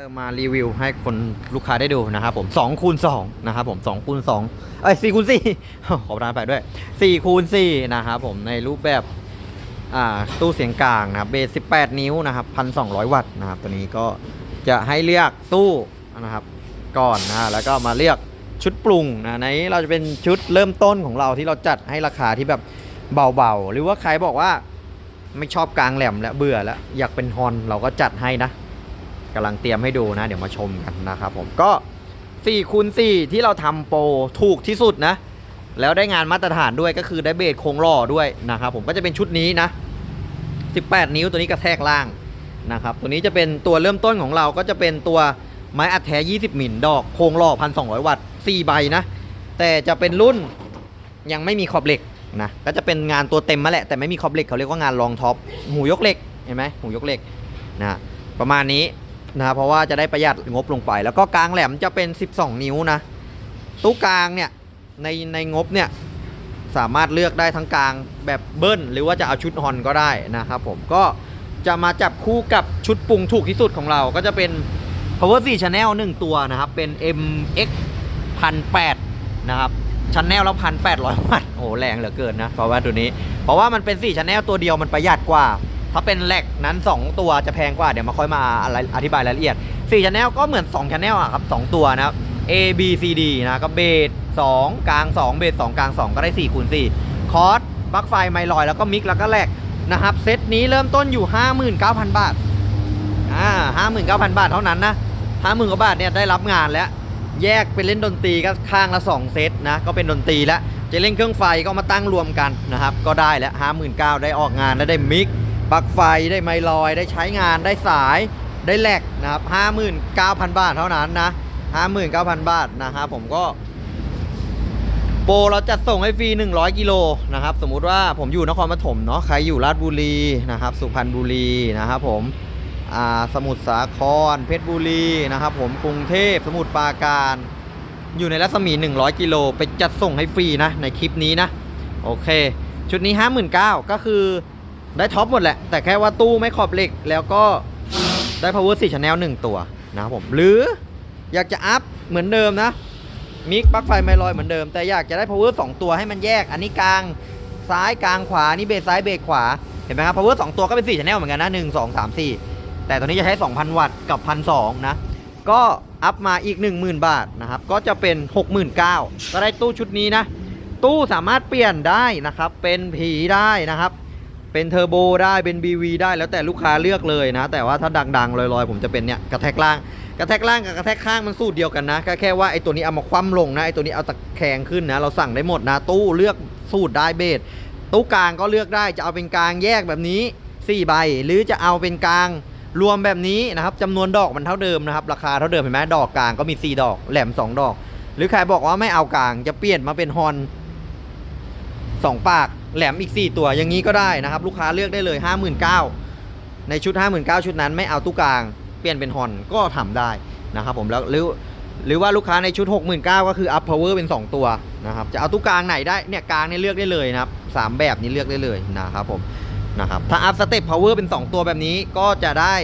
จะมารีวิวให้คนลูกค้าได้ดูนะครับผม2คูณ2นะครับผม2คูณ2เอ้ย4คูณ4ขอประทานไปด้วย4คูณ4นะครับผมในรูปแบบอ่าตู้เสียงกลางนะครับเบส 18 นิ้วนะครับ 1,200 วัตต์นะครับ ตัวนี้ก็จะให้เลือกตู้นะครับก่อนนะแล้วก็มาเลือกชุดปรุงนะในเราจะเป็นชุดเริ่มต้นของเราที่เราจัดให้ราคาที่แบบเบาๆ หรือว่าใครบอกว่าไม่ชอบกลางแหลมแล้วเบื่อแล้วอยากเป็นฮอนเราก็จัดให้นะ กำลังเตรียมให้ดูนะ เดี๋ยวมาชมกันนะครับผมก็4คูณ4ที่เราทำโปรถูกที่สุดนะ แล้วได้งานมาตรฐานด้วยก็คือได้เบสโครงหล่อด้วยนะครับผมก็จะเป็นชุดนี้นะ 18 นิ้วตัวนี้กระแทกล่างนะครับตัวนี้จะเป็นตัวเริ่มต้นของเราก็จะเป็นตัวไม้อัดแท้ 20 มิลดอกโครงหล่อ 1,200 วัตต์4ใบนะ แต่จะเป็นรุ่นยังไม่มีขอบเหล็กนะก็จะเป็นงานตัวเต็มมาแหละแต่ไม่มีขอบเหล็กเขาเรียกว่างานรองท็อปหูยกเหล็กเห็นไหมหูยกเหล็กนะประมาณนี้ นะเพราะว่าจะได้ประหยัดงบลงไป แล้วก็กลางแหลมจะเป็น 12 นิ้วนะตู้กลางเนี่ยในในงบเนี่ยสามารถเลือกได้ทั้งกลางแบบเบิ้ลหรือว่าจะเอาชุดฮอนก็ได้นะครับผมก็จะมาจับคู่กับชุดปรุงถูกที่สุดของเราก็จะเป็น power 4 channel 1 ตัวนะครับ เป็น MX 1,800นะครับชันแนลแล้วพันแปดร้อยวัตต์โอ้โหแรงเหลือเกินนะเพราะว่าตัวนี้ เพราะว่ามันเป็น4ชันแนลตัวเดียวมันประหยัดกว่า ถ้าเป็นแหลกนั้น 2 ตัวจะแพงกว่า เดี๋ยวมาค่อยมาอะไรอธิบายรายละเอียด4ชันแนลก็เหมือน2ชันแนลอะครับ 2 ตัวนะครับ A B C D นะก็เบส2กลาง 2 เบส2กลาง 2 ก็ได้4คูณ4คอร์สปลั๊กไฟไมลอยแล้วก็มิกแล้วก็แหลกนะครับ เซตนี้เริ่มต้นอยู่ 59,000 บาทอ่า59,000 บาทเท่านั้นนะ50,000กว่าบาทเนี่ยได้รับงานแล้ว แยกเป็นเล่นดนตรีก็ข้างละ 2 เซตนะก็เป็นดนตรีแล้วจะเล่นเครื่องไฟก็มาตั้งรวมกันนะครับก็ได้แล้วห้าหมื่นเก้าได้ออกงานแล้วได้มิก ปลั๊กไฟได้ไมลอยได้ใช้งานได้สายได้แหลกนะครับห้าหมื่นเก้าพันบาทเท่านั้นนะห้าหมื่นเก้าพันบาทนะครับผมก็ โปรเราจัดส่งให้ฟรี 100 กิโลนะครับ สมมุติว่าผมอยู่นครปฐมเนาะใครอยู่ราชบุรีนะครับ สุพรรณบุรีนะครับผมสมุทรสาคร เพชรบุรีนะครับผมกรุงเทพสมุทรปราการอยู่ในรัศมี 100 กิโลไปจัดส่งให้ฟรีนะในคลิปนี้นะ โอเค ชุดนี้ 59,000ก็คือ ได้ท็อปหมดแหละ แต่แค่ว่าตู้ไม่ขอบเหล็ก แล้วก็ได้ power 4 channel 1 ตัวนะครับผม หรืออยากจะอัพเหมือนเดิมนะ มิกปลั๊กไฟไม่ลอยเหมือนเดิม แต่อยากจะได้ power 2 ตัวให้มันแยก อันนี้กลางซ้ายกลางขวา นี่เบสซ้ายเบสขวา เห็นไหมครับ power 2 ตัวก็เป็น 4 channel เหมือนกันนะ 1 2 3 4 แต่ตัวนี้จะใช้ 2,000 วัตต์กับ 1,200 นะ ก็อัพมาอีก 10,000 บาทนะครับ ก็จะเป็น 69,000ก็ได้ตู้ชุดนี้นะ ตู้สามารถเปลี่ยนได้นะครับ เป็นผีได้นะครับ เป็นเทอร์โบได้เป็น BV ได้แล้วแต่ลูกค้าเลือกเลยนะ แต่ว่าถ้าดังๆลอยๆ ผมจะเป็นเนี่ยกระแทกล่าง กระแทกล่างกับกระแทกข้างมันสูตรเดียวกันนะก็แค่ว่าไอ้ตัวนี้เอามาคว่ำลงนะไอ้ตัวนี้เอาตะแคงขึ้นนะ เราสั่งได้หมดนะ ตู้เลือกสูตรได้เบสตู้กลางก็เลือกได้จะเอาเป็นกลางแยกแบบนี้4ใบหรือจะเอาเป็นกลางรวมแบบนี้นะครับจำนวนดอกมันเท่าเดิมนะครับราคาเท่าเดิมเห็นไหมดอกกลางก็มี 4 ดอกแหลม 2 ดอก หรือใครบอกว่าไม่เอากลางจะเปลี่ยนมาเป็นฮอน2ปาก แหลมอีก 4 ตัวอย่างนี้ก็ได้นะครับ ลูกค้าเลือกได้เลย 59,000ในชุด 59,000 ชุดนั้นไม่เอาตู้กลาง เปลี่ยนเป็นฮอนก็ทำได้นะครับผมแล้วหรือหรือว่าลูกค้าในชุด 69,000 ก็คืออัพพาวเวอร์เป็น 2 ตัวนะครับจะเอาตู้กลางไหนได้เนี่ยกลางเนี่ยเลือกได้เลยนะครับสามแบบนี้เลือกได้เลยนะครับผมนะครับถ้าอัพสเต็ปพาวเวอร์เป็น 2 ตัวแบบนี้ก็จะได้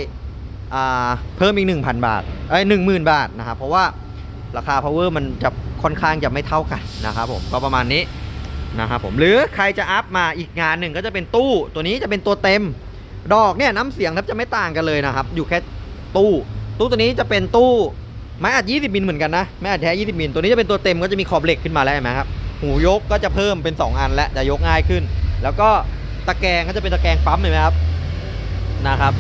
อ่าเพิ่มอีก 1,000 บาทเอ้ย10,000 บาทนะครับเพราะว่าราคาพาวเวอร์มันจะค่อนข้างจะไม่เท่ากันนะครับผมก็ประมาณนี้ นะครับผมหรือใครจะอัพมาอีกงานหนึ่งก็จะเป็นตู้ตัวนี้จะเป็นตัวเต็ม ดอกเนี่ยน้ำเสียงแทบจะไม่ต่างกันเลยนะครับ อยู่แค่ตู้ ตู้ตัวนี้จะเป็นตู้ไม้อัด 20 มิลเหมือนกันนะไม้อัดแท้ 20 มิลตัวนี้จะเป็นตัวเต็มก็จะมีขอบเหล็กขึ้นมาแล้วเห็นไหมครับหูยกก็จะเพิ่มเป็น 2 อันและจะยกง่ายขึ้น แล้วก็ตะแกรงก็จะเป็นตะแกรงปั๊มเห็นไหมครับนะครับ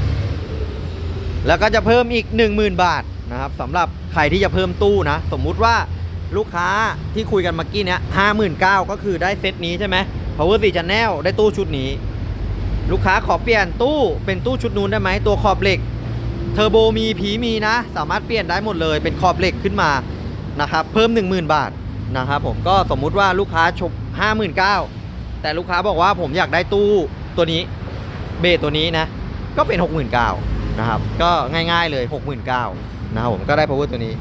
แล้วก็จะเพิ่มอีก 10,000 บาทนะครับสำหรับใครที่จะเพิ่มตู้นะ สมมุติว่า ลูกค้าที่คุยกันเมื่อกี้เนี้ยห้าหมื่นเก้าก็คือได้เซตนี้ใช่ไหม power 4 channel ได้ตู้ชุดนี้ ลูกค้าขอเปลี่ยนตู้เป็นตู้ชุดนู้นได้ไหมตัวขอบเหล็กเทอร์โบมีผีมีนะ สามารถเปลี่ยนได้หมดเลย เป็นขอบเหล็กขึ้นมานะครับเพิ่ม 10,000 บาทนะครับผมก็สมมุติว่าลูกค้าชก59,000แต่ลูกค้าบอกว่าผมอยากได้ตู้ตัวนี้เบสตัวนี้นะ ก็เป็น 69,000นะครับก็ง่ายๆเลย 69,000นะครับผมก็ได้ power ตัวนี้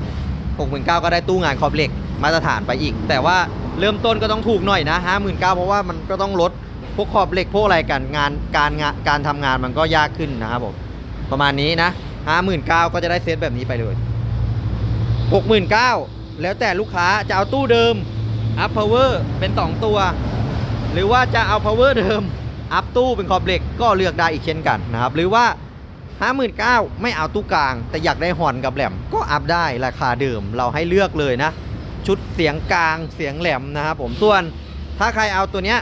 69,000ก็ได้ตู้งานขอบเหล็กมาตรฐานไปอีก แต่ว่าเริ่มต้นก็ต้องถูกหน่อยนะ59,000เพราะว่ามันก็ต้องลดพวกขอบเหล็กพวกอะไรกันงานการงานการทำงานมันก็ยากขึ้นนะครับผมประมาณนี้นะห้าหมื่นเก้าก็จะได้เซตแบบนี้ไปเลยหกหมื่นเก้าแล้วแต่ลูกค้าจะเอาตู้เดิมอัพพาวเวอร์เป็นสองตัว หรือว่าจะเอา power เดิมอัพตู้เป็นคอมเหล็กก็เลือกได้อีกเช่นกันนะครับหรือว่า 59,000 ไม่เอาตู้กลาง แต่อยากได้ฮอนกับแหลมก็อัพได้ราคาเดิมเราให้เลือกเลยนะ ชุดเสียงกลางเสียงแหลมนะครับผมส่วนถ้าใครเอาตัวเนี้ย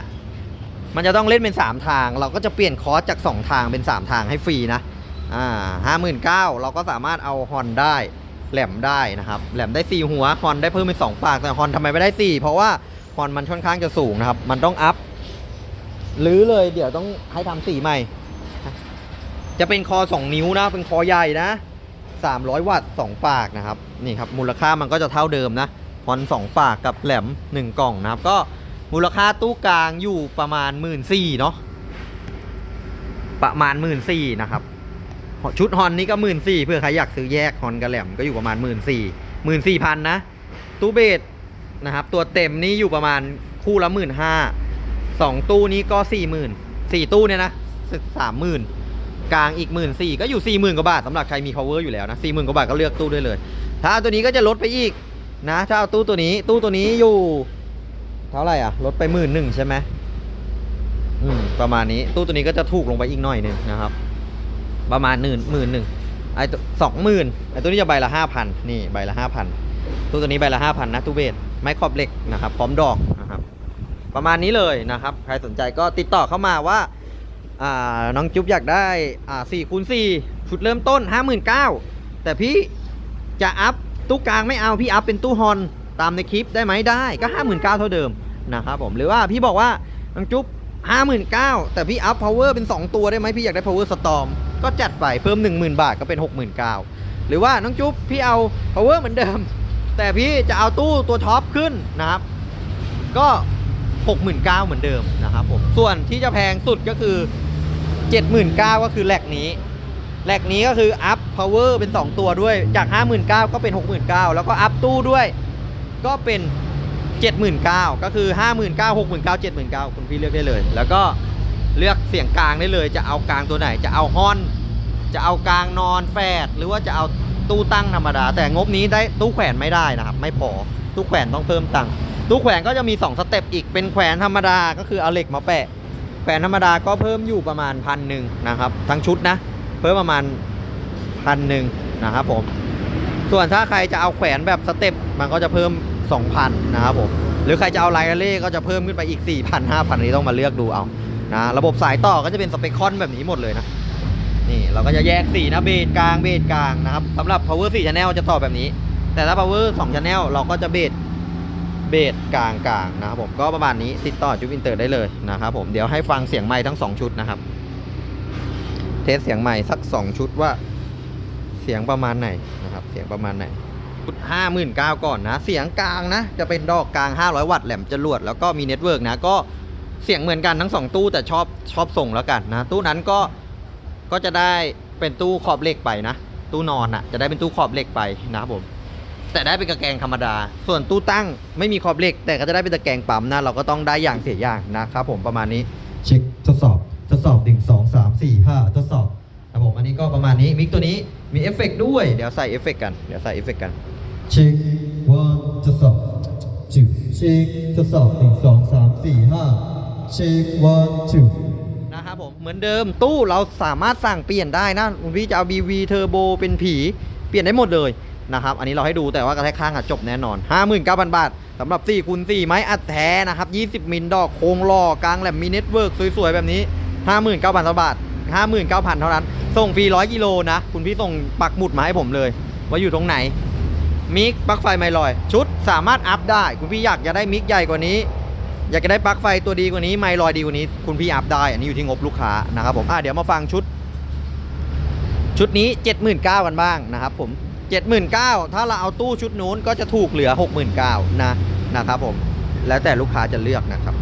มันจะต้องเล่นเป็น 3 ทาง เราก็จะเปลี่ยนคอร์สจาก 2 ทางเป็น 3 ทางให้ฟรีนะอ่าห้าหมื่นเก้าเราก็สามารถเอาฮอนได้แหลมได้นะครับแหลมได้ 4 หัวฮอนได้เพิ่มเป็น 2 ปากแต่ฮอนทำไมไม่ได้ 4 เพราะว่าฮอนมันค่อนข้างจะสูงนะครับมันต้องอัพหรือเลยเดี๋ยวต้องให้ทำสีใหม่ จะเป็นคอ 2 นิ้วนะ เป็นคอใหญ่นะ 300 วัตต์ 2 ปากนะครับ นี่ครับ มูลค่ามันก็จะเท่าเดิมนะฮอน2 ปากกับแหลม 1 กล่องนะครับ ก็มูลค่าตู้กลางอยู่ประมาณ 1 4ื่นเนาะ ประมาณ 1 4ื่นนะครับ ชุดฮอนนี่ก็1 4ื่นเพื่อใครอยากซื้อแยกฮอนกับแหลมก็อยู่ประมาณ 1 4ื่นสี่หมื่นสี่พันนะ ตู้เบสนะครับ ตัวเต็มนี่อยู่ประมาณคู่ละหมื่นห้าสองตู้นี้ก็สี่หมื่นสี่ตู้เนี่ยนะสามหมื่น กลางอีกหมื่นสี่ก็อยู่สี่หมื่นกว่าบาทสำหรับใครมี power อยู่แล้วนะสี่หมื่นกว่าบาทก็เลือกตู้ได้เลย ถ้าเอาตัวนี้ก็จะลดไปอีกนะถ้าเอาตู้ตัวนี้ตู้ตัวนี้อยู่ เท่าไหร่อะลดไปหมื่นหนึ่งใช่ไหมอืมประมาณนี้ตู้ตัวนี้ก็จะถูกลงไปอีกหน่อยหนึ่งนะครับ ประมาณหนึ่งหมื่นหนึ่งไอ้สองหมื่นไอ้ตัวนี้จะใบละห้าพันนี่ใบละห้าพันตู้ตัวนี้ใบละห้าพันนะตู้เบสไม้ขอบเหล็กนะครับ พร้อมดอกนะครับ ประมาณนี้เลยนะครับ ใครสนใจก็ติดต่อเข้ามาว่า อ่าน้องจุ๊บอยากได้อ่าสี่คูณสี่ชุดเริ่มต้นห้าหมื่นเก้าแต่พี่จะอัพตู้กลางไม่เอาพี่อัพเป็นตู้ฮอนตามในคลิปได้ไหมได้ก็ห้าหมื่นเก้าเท่าเดิมนะครับผมหรือว่าพี่บอกว่าน้องจุ๊บห้าหมื่นเก้าแต่พี่อัพ power เป็น2ตัวได้ไหมพี่อยากได้ power storm ก็จัดไปเพิ่ม10,000บาทก็เป็น69,000หรือว่าน้องจุ๊บพี่เอา power เหมือนเดิม แต่พี่จะเอาตู้ตัวท็อปขึ้นนะครับ ก็ 69,000เหมือนเดิมนะครับผม ส่วนที่จะแพงสุดก็คือ 79,000 ก็คือแหลกนี้แลกนี้ก็คืออัพ power เป็น 2 ตัวด้วยจาก 59,000 ก็เป็น 69,000 แล้วก็อัพตู้ด้วยก็เป็น 79,000 ก็คือ 59,000 69,000 79,000 คุณพี่เลือกได้เลย แล้วก็เลือกเสียงกลางได้เลยจะเอากลางตัวไหนจะเอาฮอน จะเอากลางนอนแฟดหรือว่าจะเอาตู้ตั้งธรรมดา แต่งบนี้ได้ตู้แขวนไม่ได้นะครับ ไม่พอตู้แขวนต้องเพิ่มตังค์ตู้แขวนก็จะมี 2 สเต็ปอีกเป็นแขวนธรรมดาก็คือเอาเหล็กมาแปะ แขวนธรรมดาก็เพิ่มอยู่ประมาณพันหนึ่งนะครับ ทั้งชุดนะ เพิ่มประมาณพันหนึ่งนะครับผม ส่วนถ้าใครจะเอาแขวนแบบสเต็ปมันก็จะเพิ่ม 2,000นะครับผม หรือใครจะเอาไลน์เล่ก็จะเพิ่มขึ้นไปอีก 4,000 5,000นี้ต้องมาเลือกดูเอา นะ ระบบสายต่อก็จะเป็นสเปคคอนแบบนี้หมดเลยนะ นี่เราก็จะแยกสีนะ เบสกลาง เบสกลางนะครับสำหรับ power 4 channel จะต่อแบบนี้ แต่ถ้า power 2 channel เราก็จะเบส เบสกลางกลางนะครับผมก็ประมาณนี้ติดต่อจุ๊บอินเตอร์ได้เลยนะครับผมเดี๋ยวให้ฟังเสียงไม้ทั้ง 2 ชุดนะครับ เทสเสียงใหม่สัก 2 ชุดว่าเสียงประมาณไหนนะครับ เสียงประมาณไหนชุดห้าหมื่นเก้าก่อนนะ เสียงกลางนะ จะเป็นดอกกลาง 500 วัตต์แหลมจรวดแล้วก็มีเน็ตเวิร์กนะก็เสียงเหมือนกันทั้ง 2 ตู้แต่ชอบชอบส่งแล้วกันนะ ตู้นั้นก็ก็จะได้เป็นตู้ขอบเหล็กไปนะ ตู้นอนอะจะได้เป็นตู้ขอบเหล็กไปนะครับผม แต่ได้เป็นตะแกรงธรรมดา ส่วนตู้ตั้งไม่มีขอบเหล็ก แต่ก็จะได้เป็นตะแกรงปั๊มนะ เราก็ต้องได้อย่างเสียอย่างนะครับผมประมาณนี้ เช็คทดสอบทดสอบหนึ่งสองสามสี่ห้าทดสอบครับผมอันนี้ก็ประมาณนี้มิกตัวนี้มีเอฟเฟกต์ด้วยเดี๋ยวใส่เอฟเฟกต์กันเดี๋ยวใส่เอฟเฟกต์กันเช็ค one ทดสอบจุดเช็คทดสอบหนึ่งสองสามสี่ห้าเช็ค one two นะครับผมเหมือนเดิมตู้เราสามารถสั่งเปลี่ยนได้นะคุณพี่จะเอา BV Turbo เป็นผี เปลี่ยนได้หมดเลย นะครับ อันนี้เราให้ดูแต่ว่ากระแทกข้างอะจบแน่นอน 59,000 บาทสำหรับ4คูณ4ไม้อัดแท้นะครับ 20 มิลดอกโครงล่อกลางแหลมมีเน็ตเวิร์กสวยๆ แบบนี้ 59,000บาท 59,000 เท่านั้น ส่งฟรี 100 กิโลนะ คุณพี่ส่งปักหมุดมาให้ผมเลย ว่าอยู่ตรงไหน มิกปลั๊กไฟไมลอย ชุดสามารถอัพได้ คุณพี่อยากจะได้มิกใหญ่กว่านี้ อยากจะได้ปลั๊กไฟตัวดีกว่านี้ไมลอยดีกว่านี้ คุณพี่อัพได้ อันนี้อยู่ที่งบลูกค้านะครับผมอะเดี๋ยวมาฟังชุด ชุดนี้ 79,000กันบ้างนะครับผม 79,000ถ้าเราเอาตู้ชุดนู้นก็จะถูกเหลือ 69,000นะนะครับผม แล้วแต่ลูกค้าจะเลือกนะครับ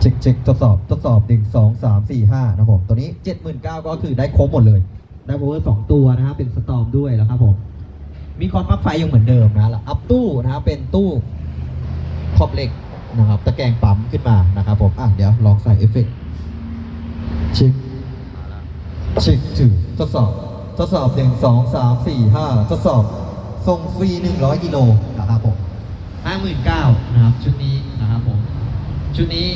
เช็คเช็คทดสอบทดสอบหนึ่งสองสามสี่ห้านะครับผมตัวนี้เจ็ดหมื่นเก้าก็คือได้ครบหมดเลย ได้โพเวอร์สองตัวนะครับเป็นสตอมด้วยแล้วครับผม มีคอนปลั๊กไฟยังเหมือนเดิมนะแล้วอัพตู้นะครับเป็นตู้ขอบเหล็กนะครับตะแกรงปั๊มขึ้นมานะครับผมอะเดี๋ยวลองใส่เอฟเฟกต์เช็คเช็คถือทดสอบ ทดสอบ 1 2 3 4 5 ทดสอบส่งฟรี 100 กิโลนะครับผม59,000นะครับชุดนี้นะครับผมชุดนี้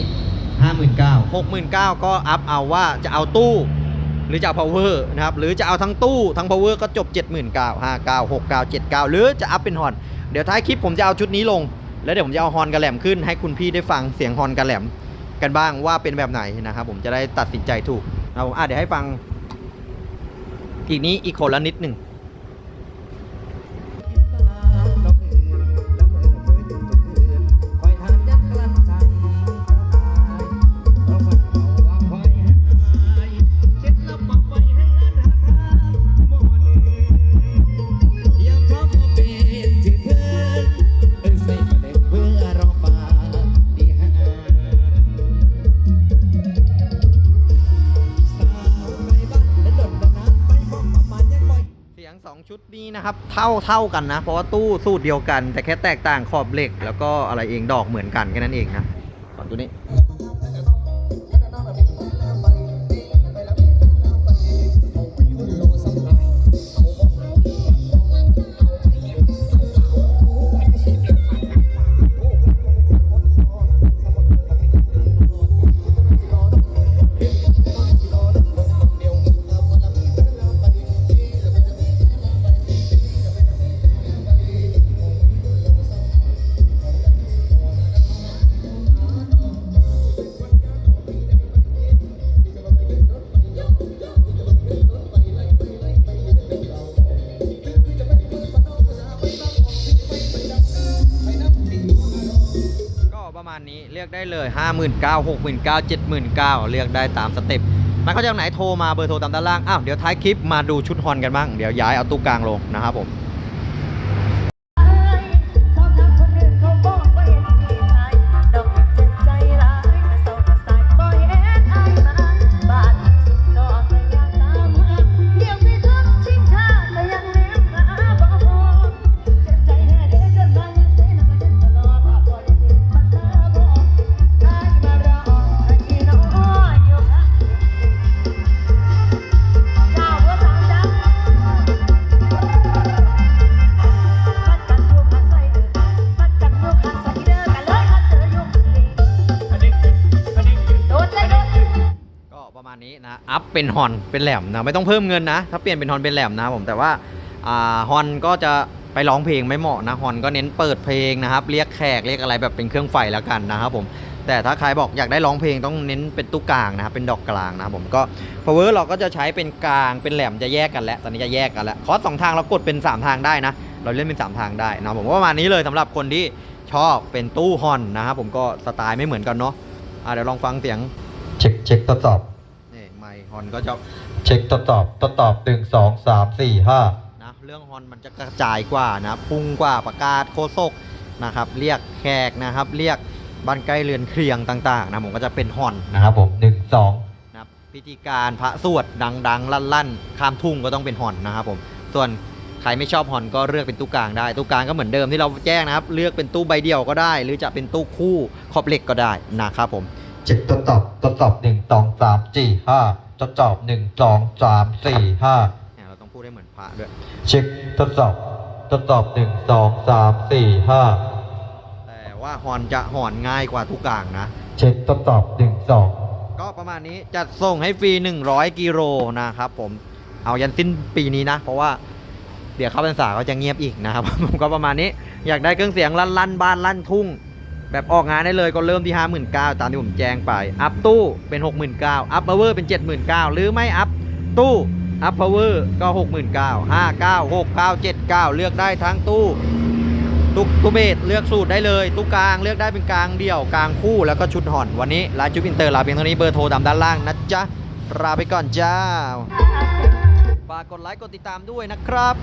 59,000หกหมื่นเก้าก็อัพเอาว่าจะเอาตู้ หรือจะเอา power นะครับหรือจะเอาทั้งตู้ทั้ง power ก็จบ 7 9 0 0 0 5 9 6 9 7 9 หรือจะอัพเป็นฮอนเดี๋ยวท้ายคลิปผมจะเอาชุดนี้ลง แล้วเดี๋ยวผมจะเอาฮอนกระแหลมขึ้น ให้คุณพี่ได้ฟังเสียงฮอนกระแหลมกันบ้างว่าเป็นแบบไหนนะครับผมจะได้ตัดสินใจถูกนะครับผมอะเดี๋ยวให้ฟัง อีกนี้อีกคนละนิดหนึ่ง นะครับ เท่าเท่ากันนะ เพราะว่าตู้สูตรเดียวกัน แต่แค่แตกต่างขอบเหล็ก แล้วก็อะไรเองดอกเหมือนกันแค่นั้นเองนะก่อนตัวนี้ เรียกได้เลย 5 9 0 0 0 6 9 0 0 0 7 9 0 0เรียกได้ตามสเต็ปมาเขาจากไหนโทรมาเบอร์โทรตามด้านล่าง อ้าว เดี๋ยวท้ายคลิปมาดูชุดฮอนกันบ้าง เดี๋ยวย้ายเอาตู้กลางลงนะครับผม เป็นฮอนเป็นแหลมนะไม่ต้องเพิ่มเงินนะ ถ้าเปลี่ยนเป็นฮอนเป็นแหลมนะผมแต่ว่าอ่าฮอนก็จะไปร้องเพลงไม่เหมาะนะฮอนก็เน้นเปิดเพลงนะครับ เรียกแขกเรียกอะไรแบบเป็นเครื่องไฟแล้วกันนะครับผมแต่ถ้าใครบอกอยากได้ร้องเพลงต้องเน้นเป็นตู้กลางนะครับเป็นดอกกลางนะครับผมก็ power เราก็จะใช้เป็นกลางเป็นแหลมจะแยกกันแล้วตอนนี้จะแยกกันแล้วคอสสองทางเรากดเป็น 3 ทางได้นะ เราเล่นเป็น 3 ทางได้นะผมก็ประมาณนี้เลยสำหรับคนที่ชอบเป็นตู้ฮอนนะครับผมก็สไตล์ไม่เหมือนกันเนาะะเดี๋ยวลองฟังเสียงเช็คเช็คทดสอบ อนก็จะเช็คทดสอบทดสอบหนึ่งสองสามสี่ห้านะเรื่องฮอนมันจะกระจายกว่านะพุ่งกว่าประกาศโคศกนะครับเรียกแขกนะครับเรียกบ้านใกล้เรือนเครียงต่างๆนะผมก็จะเป็นฮอนนะครับผมหนึ่งสองนะครับพิธีการพระสวดดังๆ ลั่นๆข้ามทุ่งก็ต้องเป็นฮอนนะครับผมส่วนใครไม่ชอบฮอนก็เลือกเป็นตู้กลางได้ตู้กลางก็เหมือนเดิมที่เราแจ้งนะครับ เลือกเป็นตู้ใบเดียวก็ได้ หรือจะเป็นตู้คู่ขอบเหล็กก็ได้นะครับผมเช็คทดสอบทดสอบหนึ่งสองสามสี่ห้า ทดสอบหนึ่งสองสามสี่ห้าเนี่ยเราต้องพูดได้เหมือนพระด้วยเช็คทดสอบทดสอบหนึ่งสองสามสี่ห้าแต่ว่าฮอนจะหอนง่ายกว่าตู้กลางนะ เช็คทดสอบหนึ่งสองก็ประมาณนี้จัดส่งให้ฟรี 100 กิโลนะครับผมเอายันสิ้นปีนี้นะ เพราะว่าเดี๋ยวเข้าพรรษาก็จะเงียบอีกนะครับผมก็ประมาณนี้อยากได้เครื่องเสียงลั่นลั่นบ้านลั่นทุ่ง แบบออกงานได้เลยก็เริ่มที่ 59,000ตามที่ผมแจ้งไป อัพตู้เป็น 69,000อัพพาวเวอร์เป็น 79,000หรือไม่อัพตู้อัพพาวเวอร์ก็ 69,000 59 69 79 เลือกได้ทั้งตู้ตุกตุเบสเลือกสูตรได้เลยตู้กลางเลือกได้เป็นกลางเดี่ยวกลางคู่แล้วก็ชุดห่อนวันนี้ร้านจุ๊บอินเตอร์ลาเพียงเท่านี้เบอร์โทรตามด้านล่างนะจ๊ะลาไปก่อนจ้าฝากกดไลค์กดติดตามด้วยนะครับ